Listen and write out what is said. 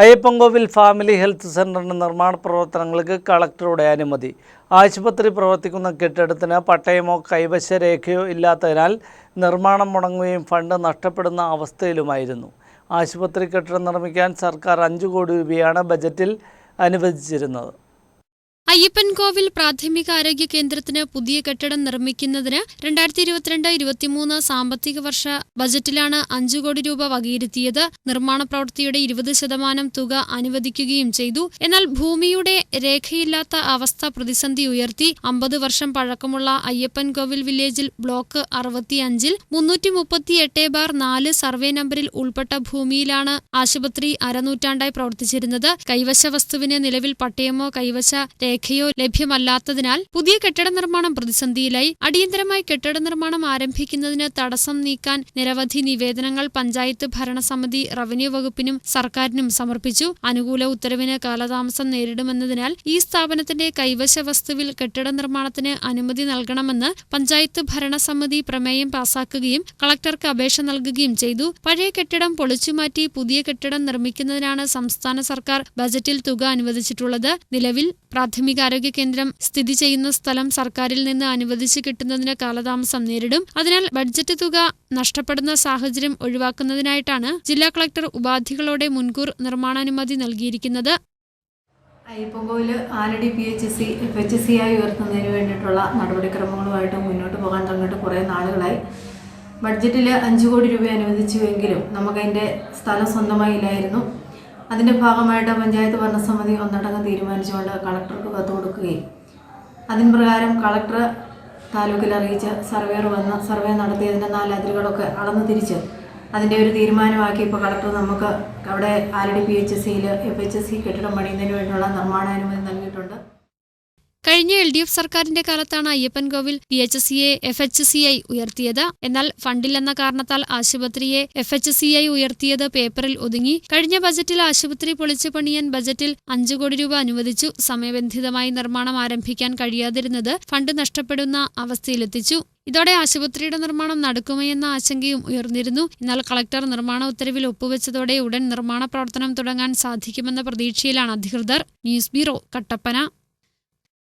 Ayyappancoil family health സെന്ററിന്റെ നിർമ്മാണ പ്രവർത്തനങ്ങൾക്ക് കളക്ടറുടെ അനുമതി. ആശുപത്രി പ്രവർത്തിക്കുന്ന കെട്ടിടത്തിന് പട്ടയമോ കൈവശ രേഖയോ ഇല്ലാത്തതിനാൽ നിർമ്മാണം മുടങ്ങുകയും ഫണ്ട് നഷ്ടപ്പെടുന്ന അവസ്ഥയിലുമായിരുന്നു. ആശുപത്രി കെട്ടിടം നിർമ്മിക്കാൻ സർക്കാർ അഞ്ചു കോടി രൂപയാണ് ബജറ്റിൽ അനുവദിച്ചിരുന്നത്. അയ്യപ്പൻകോവിൽ പ്രാഥമിക ആരോഗ്യ കേന്ദ്രത്തിന് പുതിയ കെട്ടിടം നിർമ്മിക്കുന്നതിന് രണ്ടായിരത്തി ഇരുപത്തിരണ്ട് ഇരുപത്തിമൂന്ന് സാമ്പത്തിക വർഷ ബജറ്റിലാണ് അഞ്ചു കോടി രൂപ വകയിരുത്തിയത്. നിർമ്മാണ പ്രവൃത്തിയുടെ ഇരുപത് ശതമാനം തുക അനുവദിക്കുകയും ചെയ്തു. എന്നാൽ ഭൂമിയുടെ രേഖയില്ലാത്ത അവസ്ഥ പ്രതിസന്ധി ഉയർത്തി. അമ്പത് വർഷം പഴക്കമുള്ള അയ്യപ്പൻ കോവിൽ വില്ലേജിൽ ബ്ലോക്ക് അറുപത്തിയഞ്ചിൽ മുന്നൂറ്റി മുപ്പത്തിയെട്ട് ബാർ നാല് സർവേ നമ്പറിൽ ഉൾപ്പെട്ട ഭൂമിയിലാണ് ആശുപത്രി അരനൂറ്റാണ്ടായി പ്രവർത്തിച്ചിരുന്നത്. കൈവശ വസ്തുവിന് നിലവിൽ പട്ടയമോ കൈവശ രേഖയോ ലഭ്യമല്ലാത്തതിനാൽ പുതിയ കെട്ടിട നിർമ്മാണം പ്രതിസന്ധിയിലായി അടിയന്തരമായി കെട്ടിട നിർമ്മാണം ആരംഭിക്കുന്നതിന് തടസ്സം നീക്കാൻ നിരവധി നിവേദനങ്ങൾ പഞ്ചായത്ത് ഭരണസമിതി റവന്യൂ വകുപ്പിനും സർക്കാരിനും സമർപ്പിച്ചു. അനുകൂല ഉത്തരവിന് കാലതാമസം നേരിടുമെന്നതിനാൽ ഈ സ്ഥാപനത്തിന്റെ കൈവശ വസ്തുവിൽ കെട്ടിട നിർമ്മാണത്തിന് അനുമതി നൽകണമെന്ന് പഞ്ചായത്ത് ഭരണസമിതി പ്രമേയം പാസാക്കുകയും കളക്ടർക്ക് അപേക്ഷ നൽകുകയും ചെയ്തു. പഴയ കെട്ടിടം പൊളിച്ചുമാറ്റി പുതിയ കെട്ടിടം നിർമ്മിക്കുന്നതിനാണ് സംസ്ഥാന സർക്കാർ ബജറ്റിൽ തുക അനുവദിച്ചിട്ടുള്ളത്. നിലവിൽ പ്രാഥമികാരോഗ്യ കേന്ദ്രം സ്ഥിതി ചെയ്യുന്ന സ്ഥലം സർക്കാരിൽ നിന്ന് അനുവദിച്ചു കിട്ടുന്നതിന് കാലതാമസം നേരിടും. അതിനാൽ ബഡ്ജറ്റ് തുക നഷ്ടപ്പെടുന്ന സാഹചര്യം ഒഴിവാക്കുന്നതിനായിട്ടാണ് ജില്ലാ കളക്ടർ ഉപാധികളോടെ മുൻകൂർ നിർമ്മാണാനുമതി നൽകിയിരിക്കുന്നത്. Ayyappankovil Alady P H C F H C ആയി ഉയർത്തുന്നതിന് വേണ്ടിയിട്ടുള്ള നടപടിക്രമങ്ങളുമായിട്ട് മുന്നോട്ട് പോകാൻ തുടങ്ങിയിട്ട് കുറേ നാളുകളായി. ബഡ്ജറ്റിൽ അഞ്ച് കോടി രൂപ അനുവദിച്ചുവെങ്കിലും നമുക്കതിന്റെ സ്ഥലം സ്വന്തമായില്ലായിരുന്നു അതിന്റെ ഭാഗമായിട്ട് പഞ്ചായത്ത് ഭരണസമിതി ഒന്നടങ്കം തീരുമാനിച്ചുകൊണ്ട് കളക്ടർക്ക് കത്ത് കൊടുക്കുകയും. അതിന് പ്രകാരം കളക്ടർ താലൂക്കിൽ അറിയിച്ച് സർവേർ വന്ന് സർവേ നടത്തിയതിന്റെ നാല് അതിരുകളൊക്കെ അളന്ന് തിരിച്ച് അതിന്റെ ഒരു തീരുമാനമാക്കി ഇപ്പോൾ കളക്ടർ നമുക്ക് അവിടെ ആലടി പി എച്ച് സിയിൽ എഫ് എച്ച് സി കെട്ടിടം പണിയുന്നതിന് വേണ്ടിയുള്ള നിർമ്മാണാനുമതി നൽകിയിട്ടുണ്ട്. കഴിഞ്ഞ എൽ ഡി എഫ് സർക്കാരിന്റെ കാലത്താണ് അയ്യപ്പൻ കോവിൽ പി എച്ച് സിയെ എഫ് എച്ച് സി ഐ ഉയർത്തിയത്. എന്നാൽ ഫണ്ടില്ലെന്ന കാരണത്താൽ ആശുപത്രിയെ എഫ് എച്ച് സി ഐ ഉയർത്തിയത് പേപ്പറിൽ ഒതുങ്ങി. കഴിഞ്ഞ ബജറ്റിൽ ആശുപത്രി പൊളിച്ചു പണിയാൻ ബജറ്റിൽ അഞ്ചു കോടി രൂപ അനുവദിച്ചു. സമയബന്ധിതമായി നിർമ്മാണം ആരംഭിക്കാൻ കഴിയാതിരുന്നത് ഫണ്ട് നഷ്ടപ്പെടുന്ന അവസ്ഥയിലെത്തിച്ചു. ഇതോടെ ആശുപത്രിയുടെ നിർമ്മാണം നടക്കുമെന്ന ആശങ്കയും ഉയർന്നിരുന്നു. എന്നാൽ കളക്ടർ നിർമ്മാണ ഉത്തരവിൽ ഒപ്പുവെച്ചതോടെ ഉടൻ നിർമ്മാണ പ്രവർത്തനം തുടങ്ങാൻ സാധിക്കുമെന്ന പ്രതീക്ഷയിലാണ് അധികൃതർ. News bureau Kattappana.